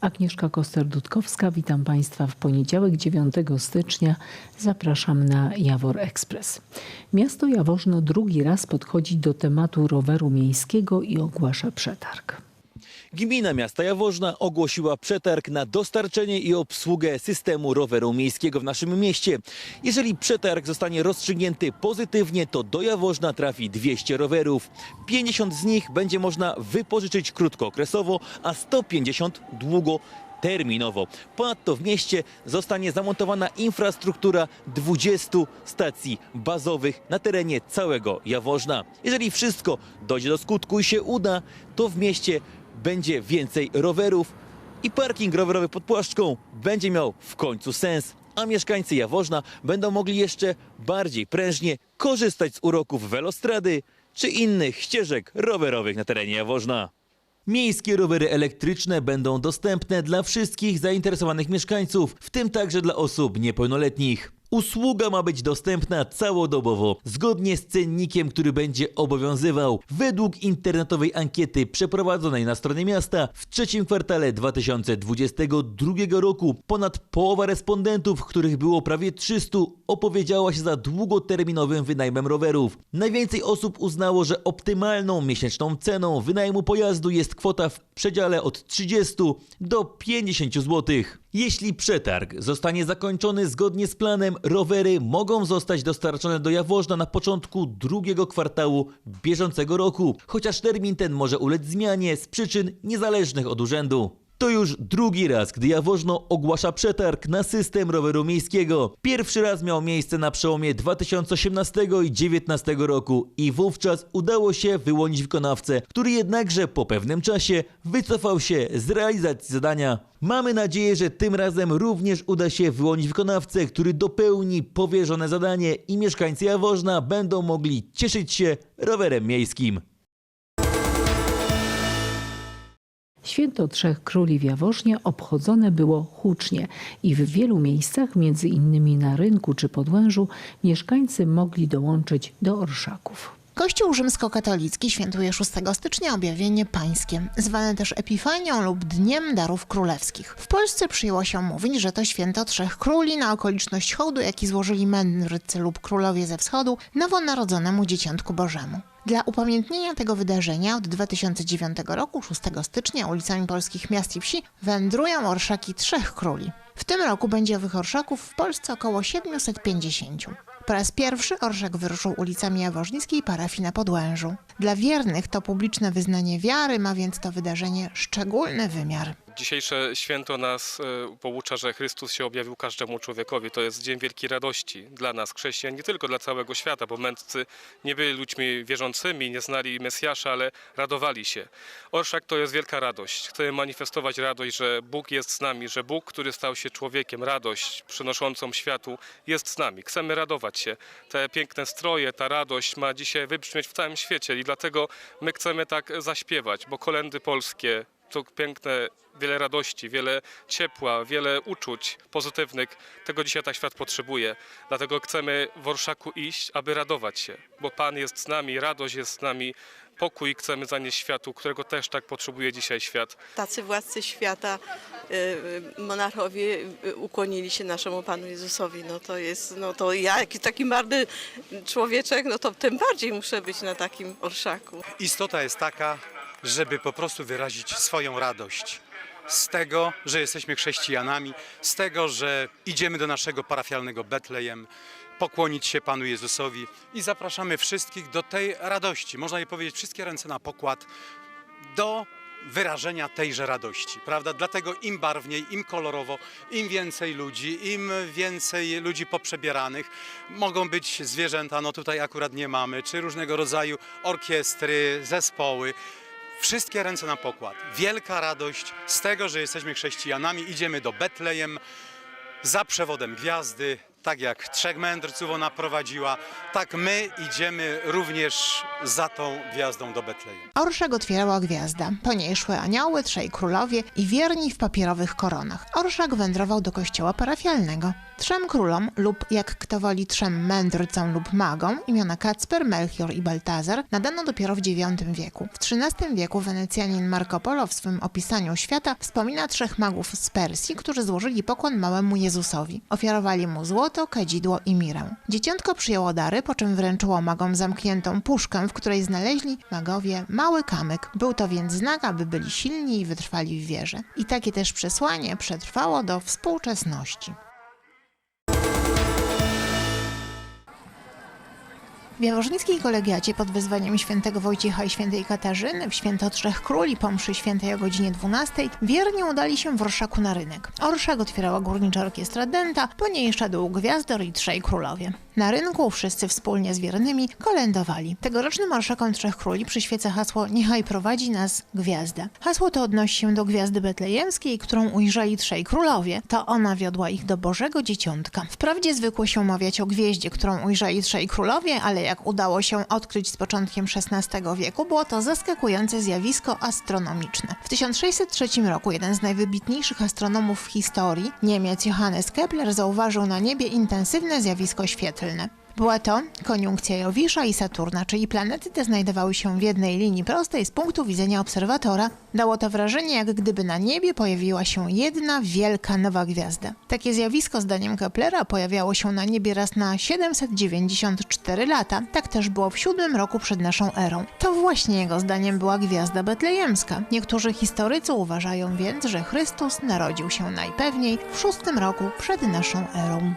Agnieszka Koster-Dudkowska, witam Państwa w poniedziałek 9 stycznia. Zapraszam na Jawor Express. Miasto Jaworzno drugi raz podchodzi do tematu roweru miejskiego i ogłasza przetarg. Gmina miasta Jaworzna ogłosiła przetarg na dostarczenie i obsługę systemu roweru miejskiego w naszym mieście. Jeżeli przetarg zostanie rozstrzygnięty pozytywnie, to do Jaworzna trafi 200 rowerów. 50 z nich będzie można wypożyczyć krótkookresowo, a 150 długoterminowo. Ponadto w mieście zostanie zamontowana infrastruktura 20 stacji bazowych na terenie całego Jaworzna. Jeżeli wszystko dojdzie do skutku i się uda, to w mieście będzie więcej rowerów i parking rowerowy pod Płaszczką będzie miał w końcu sens, a mieszkańcy Jaworzna będą mogli jeszcze bardziej prężnie korzystać z uroków welostrady czy innych ścieżek rowerowych na terenie Jaworzna. Miejskie rowery elektryczne będą dostępne dla wszystkich zainteresowanych mieszkańców, w tym także dla osób niepełnoletnich. Usługa ma być dostępna całodobowo, zgodnie z cennikiem, który będzie obowiązywał. Według internetowej ankiety przeprowadzonej na stronie miasta w trzecim kwartale 2022 roku ponad połowa respondentów, których było prawie 300, opowiedziała się za długoterminowym wynajmem rowerów. Najwięcej osób uznało, że optymalną miesięczną ceną wynajmu pojazdu jest kwota w przedziale od 30 do 50 zł. Jeśli przetarg zostanie zakończony zgodnie z planem, rowery mogą zostać dostarczone do Jaworzna na początku drugiego kwartału bieżącego roku, chociaż termin ten może ulec zmianie z przyczyn niezależnych od urzędu. To już drugi raz, gdy Jaworzno ogłasza przetarg na system roweru miejskiego. Pierwszy raz miał miejsce na przełomie 2018 i 2019 roku i wówczas udało się wyłonić wykonawcę, który jednakże po pewnym czasie wycofał się z realizacji zadania. Mamy nadzieję, że tym razem również uda się wyłonić wykonawcę, który dopełni powierzone zadanie i mieszkańcy Jaworzna będą mogli cieszyć się rowerem miejskim. Święto Trzech Króli w Jaworznie obchodzone było hucznie i w wielu miejscach, między innymi na rynku czy Podłężu, mieszkańcy mogli dołączyć do orszaków. Kościół rzymskokatolicki świętuje 6 stycznia objawienie pańskie, zwane też Epifanią lub Dniem Darów Królewskich. W Polsce przyjęło się mówić, że to święto Trzech Króli na okoliczność hołdu, jaki złożyli mędrcy lub królowie ze wschodu nowonarodzonemu Dzieciątku Bożemu. Dla upamiętnienia tego wydarzenia od 2009 roku, 6 stycznia, ulicami polskich miast i wsi wędrują orszaki Trzech Króli. W tym roku będzie owych orszaków w Polsce około 750. Po raz pierwszy orszak wyruszył ulicami jaworznickiej parafii na Podłężu. Dla wiernych to publiczne wyznanie wiary, ma więc to wydarzenie szczególny wymiar. Dzisiejsze święto nas e, poucza, że Chrystus się objawił każdemu człowiekowi. To jest dzień wielkiej radości dla nas, chrześcijan, nie tylko dla całego świata, bo mędrcy nie byli ludźmi wierzącymi, nie znali Mesjasza, ale radowali się. Orszak to jest wielka radość. Chcemy manifestować radość, że Bóg jest z nami, że Bóg, który stał się człowiekiem, radość przynoszącą światu, jest z nami. Chcemy radować się. Te piękne stroje, ta radość ma dzisiaj wybrzmieć w całym świecie i dlatego my chcemy tak zaśpiewać, bo kolendy polskie, to piękne, wiele radości, wiele ciepła, wiele uczuć pozytywnych. Tego dzisiaj tak świat potrzebuje. Dlatego chcemy w Orszaku iść, aby radować się, bo Pan jest z nami, radość jest z nami, pokój chcemy zanieść światu, którego też tak potrzebuje dzisiaj świat. tacy władcy świata, y, monarchowie y, ukłonili się naszemu Panu Jezusowi. No to jest, no to ja, jak taki marny człowieczek, no to tym bardziej muszę być na takim orszaku. Istota jest taka, żeby po prostu wyrazić swoją radość z tego, że jesteśmy chrześcijanami, z tego, że idziemy do naszego parafialnego Betlejem, pokłonić się Panu Jezusowi i zapraszamy wszystkich do tej radości. Można je powiedzieć, wszystkie ręce na pokład, do wyrażenia tejże radości, prawda? Dlatego im barwniej, im kolorowo, im więcej ludzi, im więcej ludzi poprzebieranych, mogą być zwierzęta, no tutaj akurat nie mamy, czy różnego rodzaju orkiestry, zespoły. Wszystkie ręce na pokład. Wielka radość z tego, że jesteśmy chrześcijanami, idziemy do Betlejem za przewodem gwiazdy. tak jak trzech mędrców ona prowadziła, tak my idziemy również za tą gwiazdą do Betlejem. Orszak otwierała gwiazda. Po niej szły anioły, trzej królowie i wierni w papierowych koronach. Orszak wędrował do kościoła parafialnego. Trzem królom, lub jak kto woli trzem mędrcom lub magom, imiona Kacper, Melchior i Baltazar, nadano dopiero w IX wieku. W XIII wieku Wenecjanin Marco Polo w swym opisaniu świata wspomina trzech magów z Persji, którzy złożyli pokłon małemu Jezusowi. Ofiarowali mu złoto, kadzidło i mirę. Dzieciątko przyjęło dary, po czym wręczyło magom zamkniętą puszkę, w której znaleźli magowie mały kamyk. Był to więc znak, aby byli silni i wytrwali w wierze. I takie też przesłanie przetrwało do współczesności. W Jaworznickiej kolegiacie pod wezwaniem świętego Wojciecha i świętej Katarzyny w święto Trzech Króli po mszy świętej o godzinie 12 wierni udali się w Orszaku na rynek. Orszak otwierała górnicza orkiestra Denta, po niej szedł Gwiazdor i Trzej Królowie. Na rynku wszyscy wspólnie z wiernymi kolędowali. Tegorocznym Orszakom Trzech Króli przyświeca hasło Niechaj prowadzi nas Gwiazda. Hasło to odnosi się do Gwiazdy Betlejemskiej, którą ujrzeli Trzej Królowie. To ona wiodła ich do Bożego Dzieciątka. Wprawdzie zwykło się mawiać o gwieździe, którą ujrzeli Trzej Królowie, ale jak udało się odkryć z początkiem XVI wieku, było to zaskakujące zjawisko astronomiczne. W 1603 roku jeden z najwybitniejszych astronomów w historii, Niemiec Johannes Kepler, zauważył na niebie intensywne zjawisko świetlne. Była to koniunkcja Jowisza i Saturna, czyli planety te znajdowały się w jednej linii prostej z punktu widzenia obserwatora. Dało to wrażenie, jak gdyby na niebie pojawiła się jedna wielka nowa gwiazda. Takie zjawisko, zdaniem Keplera, pojawiało się na niebie raz na 794 lata. Tak też było w siódmym roku przed naszą erą. To właśnie jego zdaniem była gwiazda betlejemska. Niektórzy historycy uważają więc, że Chrystus narodził się najpewniej w szóstym roku przed naszą erą.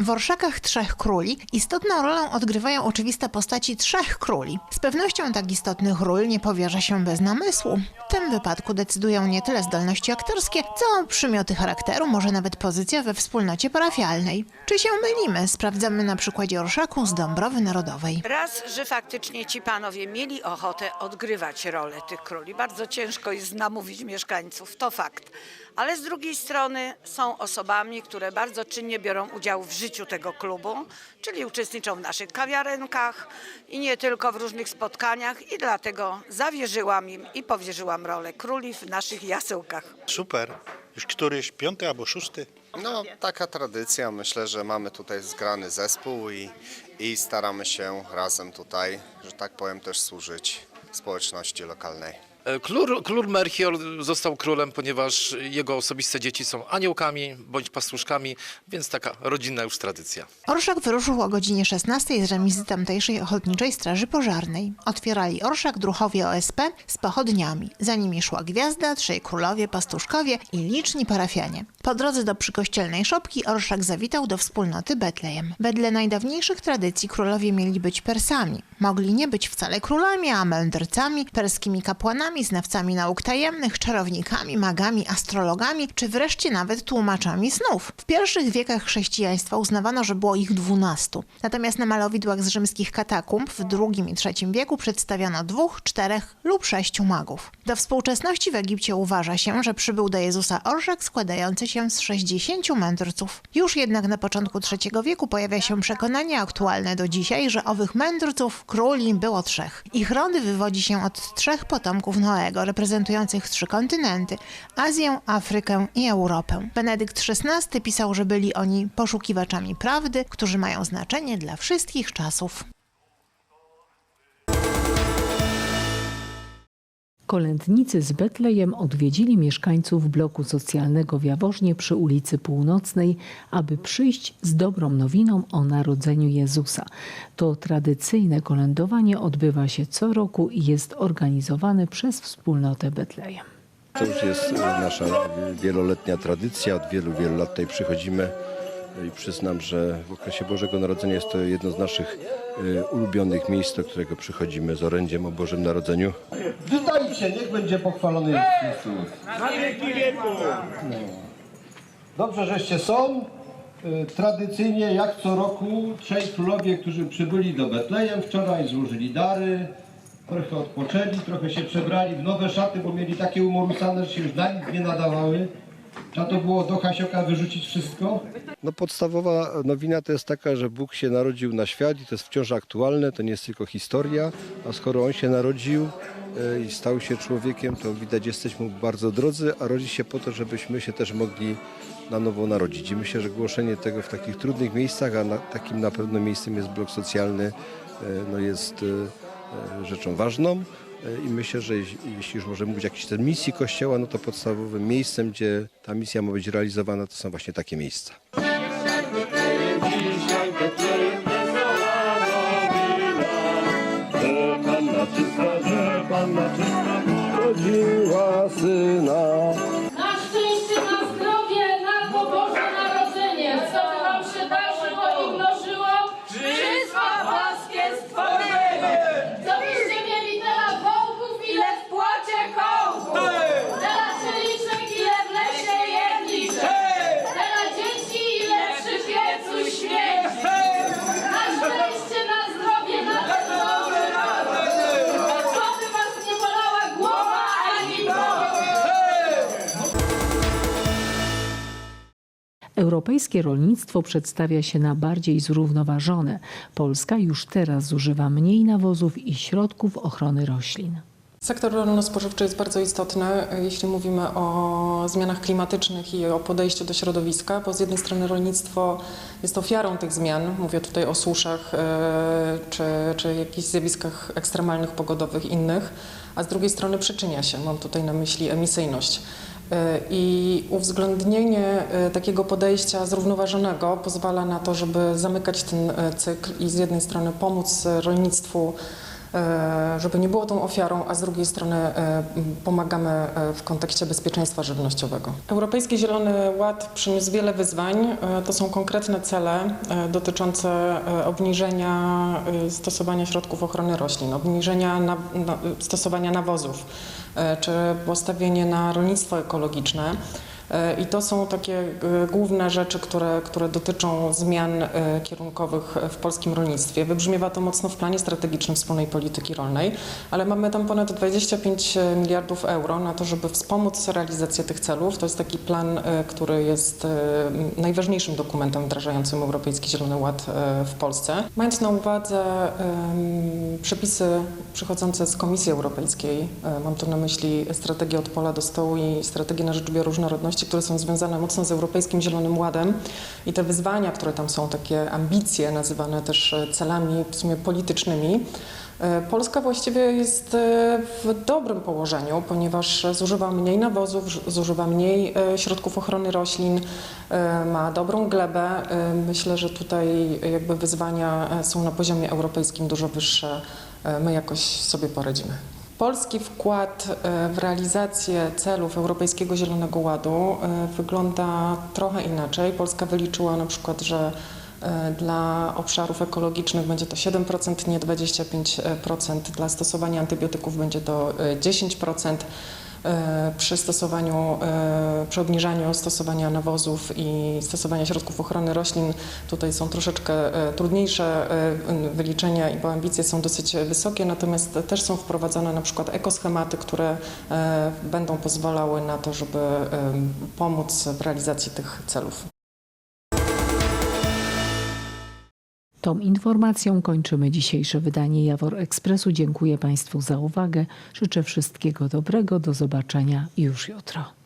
W Orszakach Trzech Króli istotną rolę odgrywają oczywiste postaci trzech króli. Z pewnością tak istotnych ról nie powierza się bez namysłu. W tym wypadku decydują nie tyle zdolności aktorskie, co przymioty charakteru, może nawet pozycja we wspólnocie parafialnej. Czy się mylimy? Sprawdzamy na przykładzie Orszaku z Dąbrowy Narodowej. Raz, że faktycznie ci panowie mieli ochotę odgrywać rolę tych króli. Bardzo ciężko jest namówić mieszkańców, to fakt. Ale z drugiej strony są osobami, które bardzo czynnie biorą udział w życiu tego klubu, czyli uczestniczą w naszych kawiarenkach i nie tylko w różnych spotkaniach i dlatego zawierzyłam im i powierzyłam rolę króli w naszych jasełkach. Super. Już któryś, piąty albo szósty? No, taka tradycja. Myślę, że mamy tutaj zgrany zespół i, i staramy się razem tutaj, że tak powiem, też służyć społeczności lokalnej. E, Król, król Melchior został królem, ponieważ jego osobiste dzieci są aniołkami bądź pastuszkami, więc taka rodzinna już tradycja. Orszak wyruszył o godzinie 16 z remizy tamtejszej Ochotniczej Straży Pożarnej. Otwierali orszak druchowie OSP z pochodniami. Za nimi szła gwiazda, trzej królowie, pastuszkowie i liczni parafianie. Po drodze do przykościelnej szopki orszak zawitał do wspólnoty Betlejem. Wedle najdawniejszych tradycji królowie mieli być Persami. Mogli nie być wcale królami, a mędrcami, perskimi kapłanami, znawcami nauk tajemnych, czarownikami, magami, astrologami, czy wreszcie nawet tłumaczami snów. W pierwszych wiekach chrześcijaństwa uznawano, że było ich dwunastu. Natomiast na malowidłach z rzymskich katakumb w II i III wieku przedstawiano dwóch, czterech lub sześciu magów. Do współczesności w Egipcie uważa się, że przybył do Jezusa orszak składający się z 60 mędrców. Już jednak na początku III wieku pojawia się przekonanie aktualne do dzisiaj, że owych mędrców, króli było trzech. Ich rody wywodzi się od trzech potomków Noego, reprezentujących trzy kontynenty Azję, Afrykę i Europę. Benedykt XVI pisał, że byli oni poszukiwaczami prawdy, którzy mają znaczenie dla wszystkich czasów. Kolędnicy z Betlejem odwiedzili mieszkańców bloku socjalnego w Jaworznie przy ulicy Północnej, aby przyjść z dobrą nowiną o narodzeniu Jezusa. To tradycyjne kolędowanie odbywa się co roku i jest organizowane przez wspólnotę Betlejem. To już jest nasza wieloletnia tradycja. Od wielu, wielu lat tutaj przychodzimy i przyznam, że w okresie Bożego Narodzenia jest to jedno z naszych e, ulubionych miejsc, do którego przychodzimy z orędziem o Bożym Narodzeniu. Witajcie, niech będzie pochwalony Chrystus. Na wieki wieku. Dobrze, żeście są. Y, Tradycyjnie, jak co roku, trzej królowie, którzy przybyli do Betlejem, wczoraj złożyli dary. trochę odpoczęli, trochę się przebrali w nowe szaty, bo mieli takie umorusane, że się już na nic nie nadawały. Trzeba to było do Hasioka wyrzucić wszystko. No podstawowa nowina to jest taka, że Bóg się narodził na świat i to jest wciąż aktualne, to nie jest tylko historia, a skoro On się narodził e, i stał się człowiekiem, to widać jesteśmy Mu bardzo drodzy, a rodzi się po to, żebyśmy się też mogli na nowo narodzić. I myślę, że głoszenie tego w takich trudnych miejscach, a na, takim na pewno miejscem jest blok socjalny, e, no jest e, rzeczą ważną. E, I myślę, że jeśli już możemy mówić o jakiejś misji Kościoła, no to podstawowym miejscem, gdzie ta misja ma być realizowana, to są właśnie takie miejsca. Europejskie rolnictwo przedstawia się na bardziej zrównoważone. Polska już teraz zużywa mniej nawozów i środków ochrony roślin. Sektor rolno-spożywczy jest bardzo istotny, jeśli mówimy o zmianach klimatycznych i o podejściu do środowiska, bo z jednej strony rolnictwo jest ofiarą tych zmian, mówię tutaj o suszach e, czy, czy jakichś zjawiskach ekstremalnych, pogodowych innych, a z drugiej strony przyczynia się, mam tutaj na myśli emisyjność. E, I uwzględnienie e, takiego podejścia zrównoważonego pozwala na to, żeby zamykać ten e, cykl i z jednej strony pomóc rolnictwu żeby nie było tą ofiarą, a z drugiej strony e, pomagamy e, w kontekście bezpieczeństwa żywnościowego. Europejski Zielony Ład przyniósł wiele wyzwań. E, To są konkretne cele e, dotyczące e, obniżenia e, stosowania środków ochrony roślin, obniżenia na, na, stosowania nawozów, e, czy postawienie na rolnictwo ekologiczne. E, I to są takie e, główne rzeczy, które, które dotyczą zmian e, kierunkowych w polskim rolnictwie. Wybrzmiewa to mocno w planie strategicznym wspólnej polityki rolnej, ale mamy tam ponad 25 miliardów euro na to, żeby wspomóc realizację tych celów. To jest taki plan, który jest najważniejszym dokumentem wdrażającym Europejski Zielony Ład w Polsce. Mając na uwadze przepisy przychodzące z Komisji Europejskiej, mam tu na myśli strategię od pola do stołu i strategię na rzecz bioróżnorodności, które są związane mocno z Europejskim Zielonym Ładem i te wyzwania, które tam są, takie ambicje nazywane też e, celami w sumie politycznymi, e, Polska właściwie jest e, w dobrym położeniu, ponieważ zużywa mniej nawozów, zużywa mniej środków ochrony roślin, ma dobrą glebę. Myślę, że tutaj jakby wyzwania są na poziomie europejskim dużo wyższe. My jakoś sobie poradzimy. Polski wkład e, w realizację celów Europejskiego Zielonego Ładu e, wygląda trochę inaczej. Polska wyliczyła na przykład, że dla obszarów ekologicznych będzie to 7%, nie 25%. Dla stosowania antybiotyków będzie to e, 10%. E, Przy stosowaniu, e, przy obniżaniu stosowania nawozów i stosowania środków ochrony roślin tutaj są troszeczkę e, trudniejsze e, wyliczenia, bo ambicje są dosyć wysokie, natomiast też są wprowadzone na przykład ekoschematy, które e, będą pozwalały na to, żeby e, pomóc w realizacji tych celów. Tą informacją kończymy dzisiejsze wydanie Jawor Ekspresu. Dziękuję Państwu za uwagę. Życzę wszystkiego dobrego. Do zobaczenia już jutro.